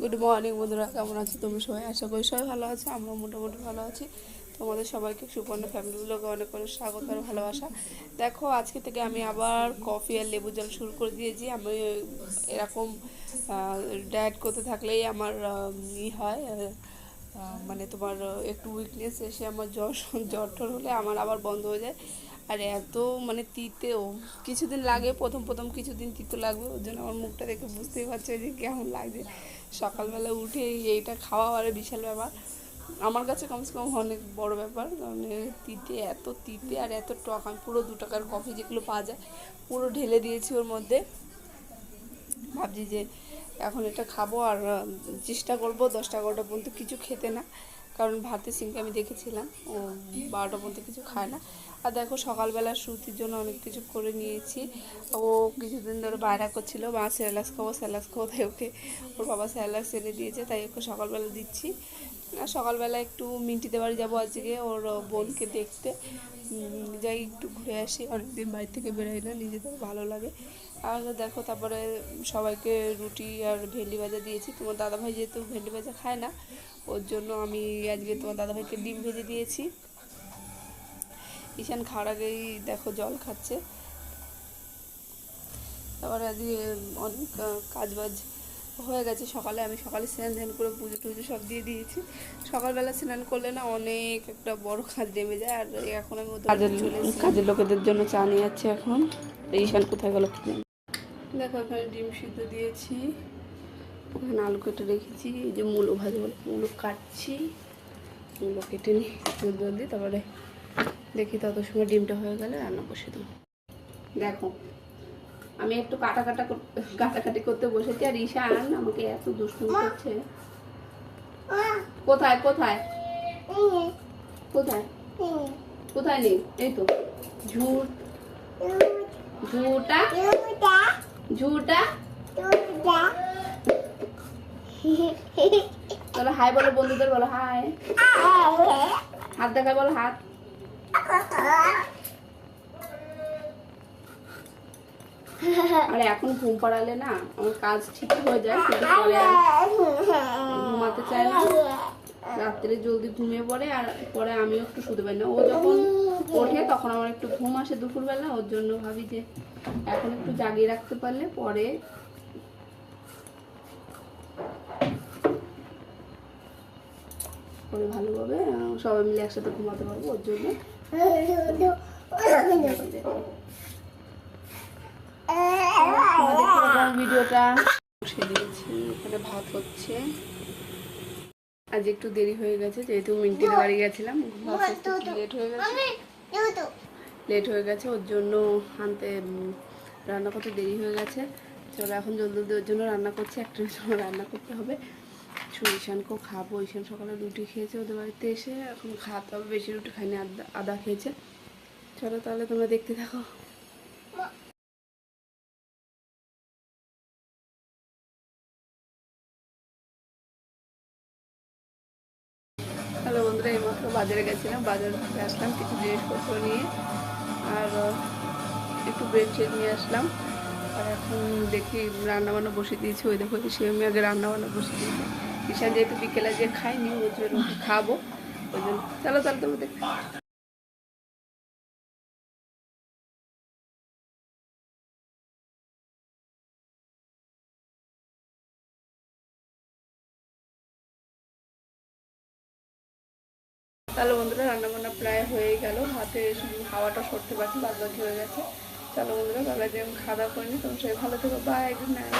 Good morning বন্ধুরা, কেমন আছো তুমি সবাই? আশা করি সবাই ভালো আছো আমরা মোটামুটি ভালো আছি। তোমাদের সবাইকে সুপর্ণ ফ্যামিলিগুলোকে অনেক অনেক স্বাগত আর ভালোবাসা। দেখো, আজকে থেকে আমি আবার কফি আর লেবু জল শুরু করে দিয়েছি। আমি এরকম ডায়েট করতে থাকলেই আমার ই হয় মানে তোমার একটু উইকনেস এসে আমার জ্বর জ্বর টর হলে আমার আবার বন্ধ হয়ে যায়। আর এত মানে তিতেও কিছুদিন লাগে, প্রথম প্রথম কিছুদিন তিতো লাগবে, ওর জন্য আমার মুখটা দেখে বুঝতেই পারছ যে কেমন লাগছে। সকালবেলা উঠে এইটা খাওয়া আর বিশাল ব্যাপার। আমার কাছে কমসে কম অনেক বড় ব্যাপার কারণ এ তিতে, এত তিতে আর এত টক, আমি পুরো দু টাকার কফি যেগুলো পাওয়া যায়, পুরো ঢেলে দিয়েছি ওর মধ্যে। ভাবছি যে এখন এটা খাব আর চেষ্টা করব, দশটা এগারোটা পর্যন্ত কিছু খেতে না। কারণ ভাতের সিংকে আমি দেখেছিলাম, ও বারোটা পর্যন্ত কিছু খায় না। আর দেখো সকালবেলা সুতির জন্য অনেক কিছু করে নিয়েছি। ও কিছুদিন ধরে বাইরা করছিল, মা স্যালাক্স খাব স্যালাক্স খাব, তাই ওকে, ওর বাবা স্যালাক্স এনে দিয়েছে, তাই ওকে সকালবেলা দিচ্ছি। আর সকালবেলা একটু মিন্টিতে বাড়ি যাব আজকে, ওর বোনকে দেখতে। যাই একটু ঘুরে আসি। অনেকদিন বাড়ি থেকে বেরোই না, নিজেদের ভালো লাগে। আর দেখো, তারপরে সবাইকে রুটি আর ভেন্ডি ভাজা দিয়েছি। তোমার দাদাভাই যেহেতু ভেন্ডি ভাজা খায় না, ওর জন্য আমি আজকে তোমার দাদাভাইকে ডিম ভেজে দিয়েছি। ঈশান খাওয়ার আগেই দেখো জল খাচ্ছে। তারপরে আজকে অনেক কাজবাজ হয়ে গেছে সকালে আমি সকালে স্নান ধ্যান করে পুজো টুজো সব দিয়ে দিয়েছি। সকালবেলা স্নান করলে না অনেক একটা বড় কাজ নেমে যায় আর এখন আমি কাজের কাজের লোকেদের জন্য চা নিয়ে যাচ্ছে এখন। ঈশান কোথায় গেল দেখো এখানে ডিম সিদ্ধ দিয়েছি ওখানে আলু কেটে রেখেছি এই যে মূলো ভাজি বলে মূলো কাটছি মূলো কেটে নিই জলদি জলদি তারপরে দেখি তত সময় ডিমটা হয়ে গেলে রান্না বসে দেবো। দেখো আমি একটু কাটা কাটা কাটাকাটি করতে বসেছি আর ঈশান আমাকে এত দুষ্টুমি করছে। কোথায় কোথায়? কোথায়? কোথায় নেই? এই তো। ঝুট। ঝুটা। ঝুটা? বলো হাই বলো বন্ধুদের বলো হাই। হাত দেখায় বলো হাত। আর এখন ঘুম পাড়ালে না আমার কাজ ঠিক হয়ে যায়, কিন্তু পরে ঘুমাতে চায় না। রাত্রে জলদি ঘুমিয়ে পড়ে আর পরে আমিও একটু শুতে পারি না। ও যখন ওঠে তখন আমার একটু ঘুম আসে দুপুরবেলা, ওর জন্য ভাবি যে এখন একটু জাগিয়ে রাখতে পারলে পরে পরে ভালোভাবে সবাই মিলে একসাথে ঘুমাতে পারব ওর জন্য। ভিডিওটা বসে দিয়েছি। এখানে ভাত হচ্ছে। আজ একটু দেরি হয়ে গেছে, যেহেতু মিন্টির বাড়ি গেছিলাম লেট হয়ে গেছে। লেট হয়ে গেছে, ওর জন্য আনতে রান্না করতে দেরি হয়ে গেছে। চলো এখন জলদি জলদি ওর জন্য রান্না করছি একটার জন্য রান্না করতে হবে। ঈশানকেও খাব, ঈশান সকালে রুটি খেয়েছে ওদের বাড়িতে এসে, এখন খাওয়াতে হবে, বেশি রুটি খাইনি আদা আদা খেয়েছে। চলো তাহলে তোমরা দেখতে থাকো। হ্যালো বন্ধুরা এইমাত্র বাজারে গেছিলাম, বাজার থেকে আসলাম কিছু জিনিসপত্র নিয়ে, আর একটু ব্রেড চেক নিয়ে আসলাম। আর এখন দেখি রান্নাবান্না বসে দিয়েছি, ওই দেখো সে আমি আগে রান্নাবান্না বসে দিয়েছি। ঈশান যেহেতু বিকেলে যে খাইনি ওর জন্য খাব, ওই জন্য। চলো, তাহলে তুমি দেখ তাহলে বন্ধুরা রান্নাবান্না প্রায় হয়ে গেল। হাতে হাওয়াটা সরতে পারছি বাদ বাকি হয়ে গেছে। চলো বন্ধুরা বাবা যে আমি খাওয়া দাওয়া করিনি। তোমার সবাই ভালো থেকো। Bye good night